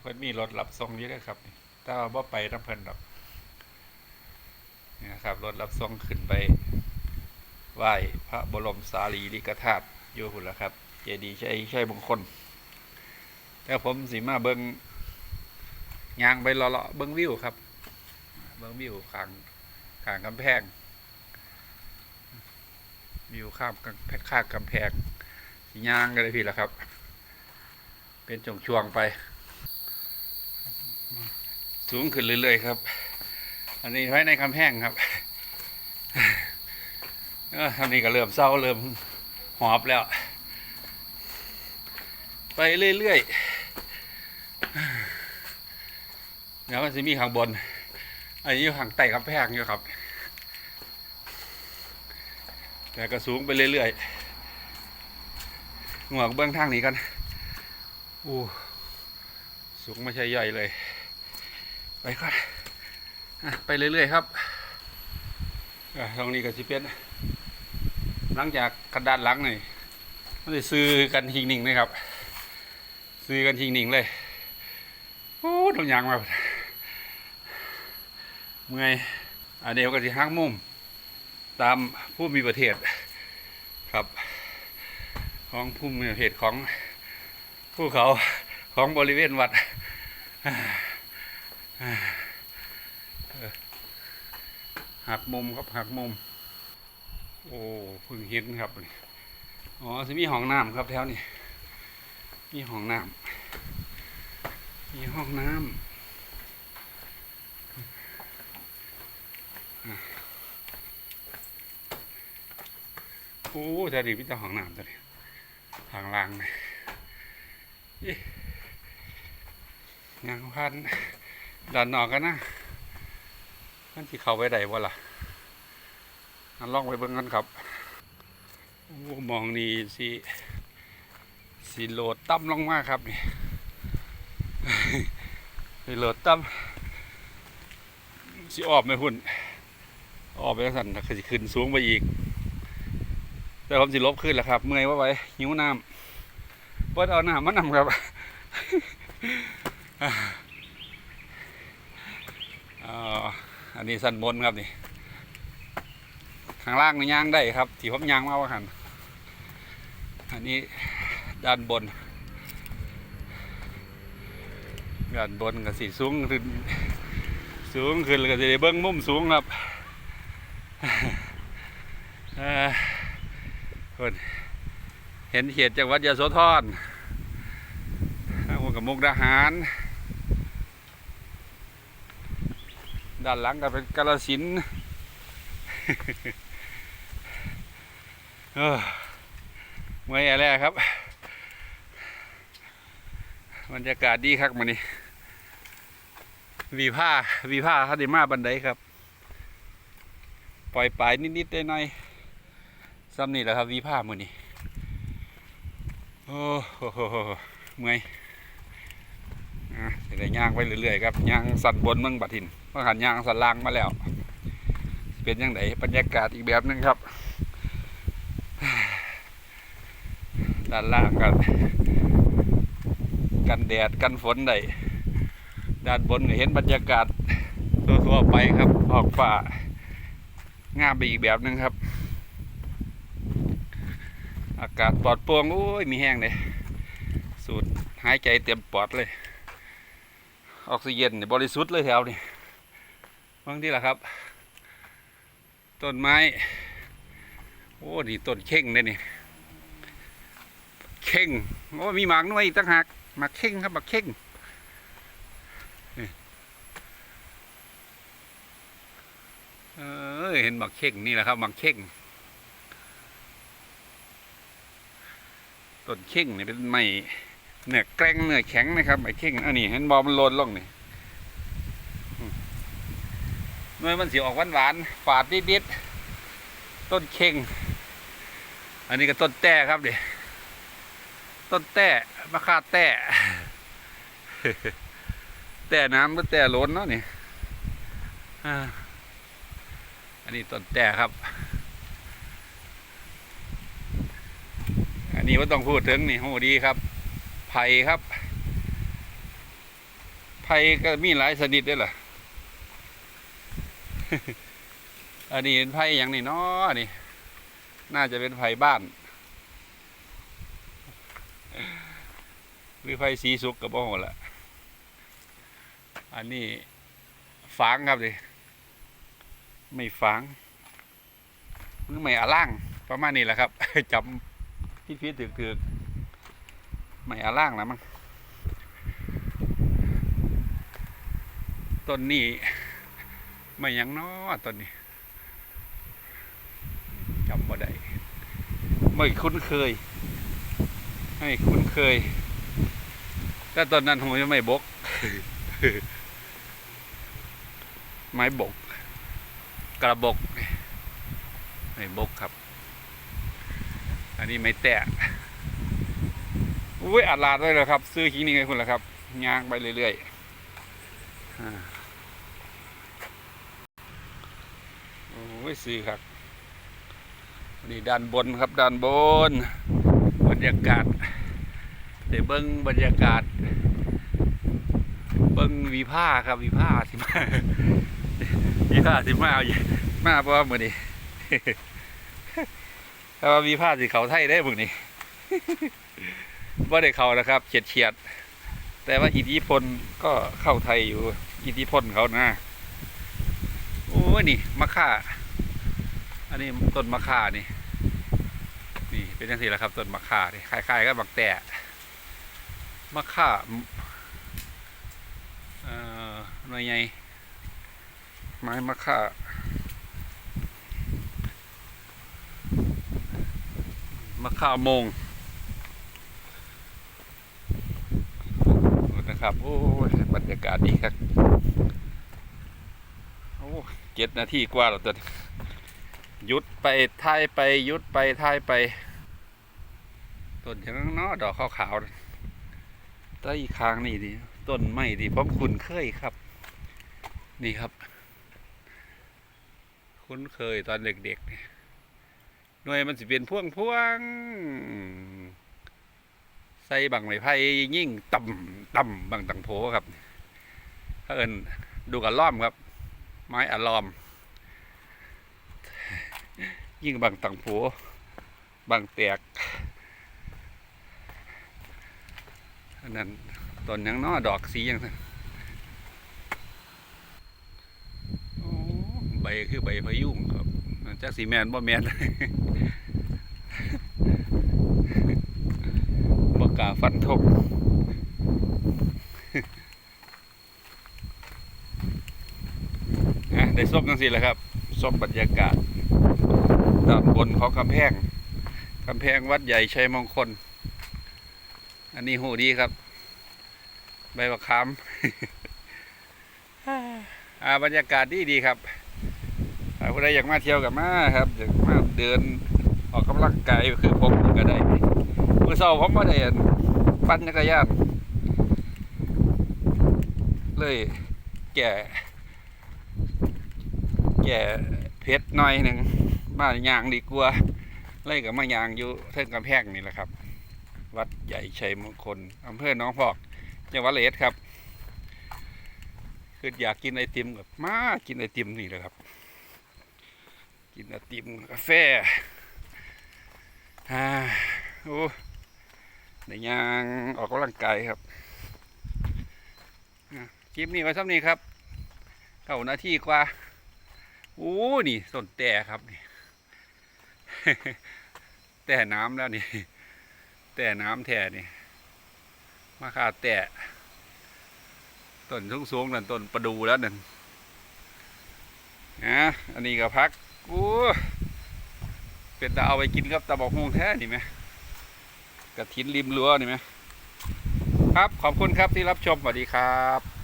เพิ่นมีรถรับส่งอยู่ด้อครับนี่แต่ว่าบ่ไปนำเพิ่นดอกนี่นะครับรถรับส่งขึ้นไปไหว้พระบรมสารีริกธาตุอยู่พุ่นละครับ เจดีย์ใชัยชัยมงคลแต่ผมสิมาเบิ่งยางไปเลาะเบิ่งวิวครับ เบิ่งวิวขางขางกำแพงวิวข้ามกแพข้ากำแพงสิย่างกันเลยพี่ละครับ เป็นช่วงๆไป สูงขึ้นเรื่อยๆครับ อันนี้ไว้ในกำแพงครับเอออันนี้ก็เริ่มเศร้าเริ่มหอบแล้ว ไปเรื่อยๆเดี๋ยวมันจะมีข้างบน อันนี้อยู่ข้างใต้กำแพงอยู่ครับ แต่ก็สูงไปเรื่อยๆหงวกเบื้องทางนี้กันอู้สูงไม่ใช่ย่อยเลย ไปก่อนอะไปเรื่อยๆครับตรงนี้ก็สิเป็นหลังจากกระดานหลังหนี่มันจะซื้อกันทิงหนิ่งเลยครับ ซื้อกันทิงหนิ่งเลยโอ้ทำยางมาเมื่อยอันเดียวก็สิห้างมุม ตามผู้มีประเทศครับ ของผู้มีประเทศของภูเขาของบริเวณวัด หักมุมครับหักมุม โอ้พึ่งเห็นครับอ๋อจะมีห้องน้ำครับแถวนี้มีห้องน้ำมีห้องน้ำโอ้แถวนี้มีแต่ห้องน้ำตัวนี้ทางล่างเลยเอ๊ะงานพัน ดันนอกกันนะมันที่เข้าไปได้บ่ล่ะอันลองไปเบิ่งกันครับมองนี่สิสิโหลดต่ำลงมาครับนี่สิโหลดต่ำสิออกไม่หุ่นออกไปสั่นแล้วก็สิขึ้นสูงไปอีก แต่ผมสิลบขึ้นแล้วครับ เมื่อยว่าไว้หิวน้ำเปิดเอาน้ำมานำครับ อันนี้สันบนครับนี่ข้างล่างนี่ย่างได้ครับที่ผมย่างมาว่าหันอันนี้ด้านบนด้านบนก็สีสูงขึ้นสูงขึ้นแล้วก็จะได้เบิ้งมุมสูงครับเอ่อคนเห็นเขียดจังหวัดยะโสธรทางบนกับมุกดาหาร ด้านหลังก็เป็นกาลสินเออเมื่อยอะไรครับบรรยากาศดีครับมันนี่วีผ้าวีผ้าเขาได้มาบันไดครับ ปล่อยปลายนิดๆได้หน่อยซ้ำนี่แหละครับวีผ้ามือนี่โอ้โหเมื่อย อะจะได้ย่างไปเรื่อยๆครับย่างสันบนเมืองบัดทินเมื่อหันย่างสันล่างมาแล้ว เป็นยังไงบรรยากาศอีกแบบนึงครับด้านล่างกันกันแดดกันฝนได้ด้านบนเห็นบรรยากาศทั่วๆไปครับออกฟ้างามไปอีกแบบนึงครับ อากาศปลอดโปร่งโอ้ยมีแห้งเลยสูดหายใจเต็มปอดเลย ออกซิเจนนี่บริสุทธิ์เลยแถวนี้บางทีล่ะครับ ต้นไม้ โอ้นี่ต้นเข่งเลยนี่เข่งโอ้มีหมากด้วยอีกตั้งหากหมากเข่งครับหมากเข่งเออเห็นหมากเข่งนี่แหละครับหมากเข่งต้นเข่งนี่เป็นไม้ เนื้อแกร่งเนื้อแข็งนะครับไม้เข่งอันนี้เห็นบอมันโลนลงนี่หน่วยมันสีออกหวานหวานฝาดนิดๆต้นเข่ง อันนี้ก็ต้นแต้ครับเดี๋ยต้นแต้มะข่าแต้แต้น้ำก็แต้ล้นเนาะนี่อันนี้ต้นแต้ครับ อันนี้ว่าต้องพูดถึงนี่โหดีครับ ไผ่ครับไผ่ก็มีหลายชนิดด้วยล่ะอันนี้เป็นไผ่อย่างนี้เนาะนี่ น่าจะเป็นไผ่บ้าน หรือไผ่สีสุกกับบ่โหละอันนี้ฟางครับดิไม่ฟางหรือไม่อล่างประมาณนี้แหละครับจำที่พีดถือๆ ไม่อาล่างนะมั้งต้นนี้ไม่ยังน้อต้นนี้จำบ่ได้ไม่คุ้นเคย ไม่คุ้นเคยแต่ตอนนั้นผมยังไม่บก ไม้บก กระบก ไม่บกครับ อันนี้ไม่แตะ อุ้ยอัดลาดไว้เลยครับ ซื้อคิงนี่ไงคุณล่ะครับย่างไปเรื่อยๆโอ้ยซื้อครับนี่ด้านบนครับด้านบน บรรยากาศเดี๋ยวเบิ้งบรรยากาศ เบิ้งวีผ้าครับวีผ้าสิมาวีผ้าสิมาเอาอยู่มาเพราะว่ามือนี้ถ้าว่าวีผ้าสิเขาไทยได้มือนี้ ว่าได้เขานะครับเฉียดเฉียดแต่ว่าอิทธิพลก็เข้าไทยอยู่อิทธิพลเขานะโอ้ยนี่มะค่าอันนี้ต้นมะค่านี่ นี่เป็นยังไงล่ะครับต้นมะข่านี่คล้ายๆกับบักแตะมะข่าเอ่อหน่วยใหญ่ไม้มะข่าะข่ามง นะครับ โอ้ยบรรยากาศดีครับ โอ้เจ็ดนาทีกว่าแล้วตัวนี้หยุดไปท้ายไปหยุดไปท้ายไปต้นอย่างนั้นเนาะดอกขาวๆใต้คางนี่ดิต้นไม้ดิผมคุ้นเคยครับ นี่ครับ คุ้นเคยตอนเด็กๆเนี่ยหน่วยมันสิเป็นพ่วงพ่วงๆ ใส่บังไม้ไผ่ยิ่งต่ำต่ำบังตังโพครับถ้าเอินดูกันล้อมครับ ไม้อะลอม ยิ่งบางตังผัวบางแตกอันนั้นต้นยังน้อดอกสียังซั่นโอ้ใบคือใบพะยุงครับจักสีแมนบ่แมน บ กาฟันทงอะได้ส้มจังสิแหละครับส้มบรรยากาศด้านบนของกำแพงกำแพงวัดใหญ่ชัยมงคล อันนี้หูดีครับ ใบมะขามอาบรรยากาศดีดีครับผู้ใดอยากมาเที่ยวกับมาครับอยากมาเดินออกกำลังกายคือผมก็ได้ มื่อเช้าผมมาได้อั่นปั่นจักรยานเลยแก่ แก่เพชรหน่อยหนึ่งมายางดีกว่าไล่กับมายางอยู่เทิงกำแพงนี่แหละครับ วัดใหญ่ชัยมงคลอำเภอหนองพอกจังหวัดเลยครับคืออยากกินไอติมกับมากินไอติมนี่แหละครับ กินไอติมกาแฟอ่า โอ้ในยางออกกำลังกายครับคลิปนี้ไว้ซ้ำนี้ครับเก้านาทีกว่าโอ้นี่ต้นแต่ครับนี่แต่น้ำแล้วนี่ แต่น้ำแท่นี่ มาขาดแต่ต้นสูงๆนั่นต้นประดูแล้วนั่นนะอันนี้ก็พักโอ้เป็นตาเอาไปกินครับตาบอกฮวงแท้นี่ไหม กระถินริมรั้วนี่ไหมครับขอบคุณครับที่รับชมสวัสดีครับ